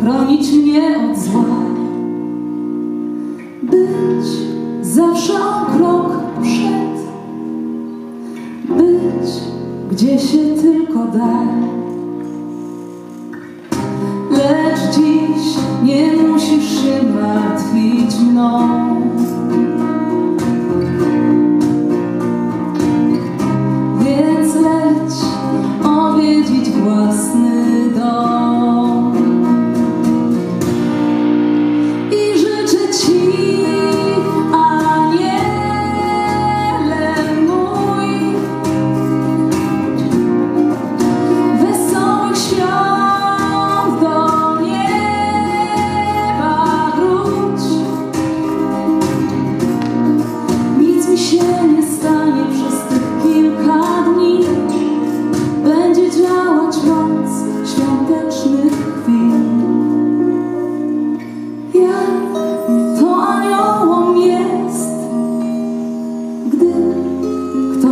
chronić mnie od zła. Być zawsze krok przed. Być gdzie się tylko da dziś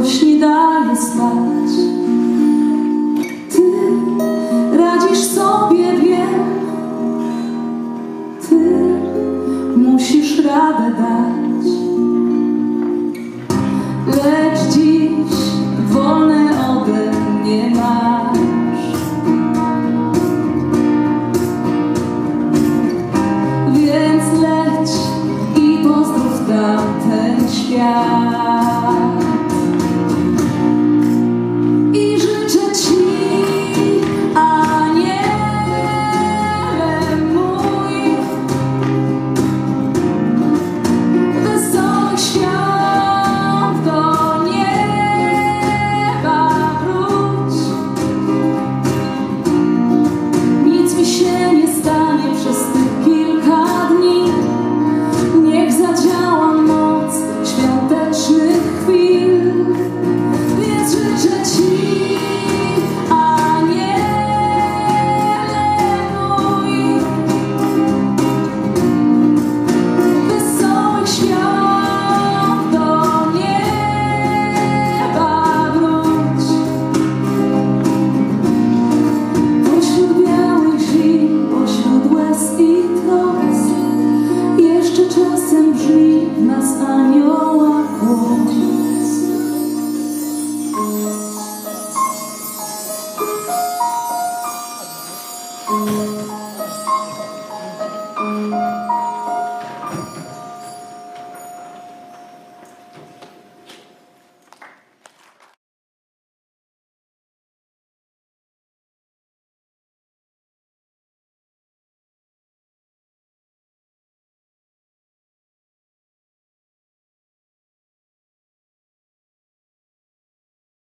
ktoś nie daje spać. Ty radzisz sobie, wiem, ty musisz radę dać. Lecz dziś wolne ode mnie masz. Więc leć i pozdrów tamten świat.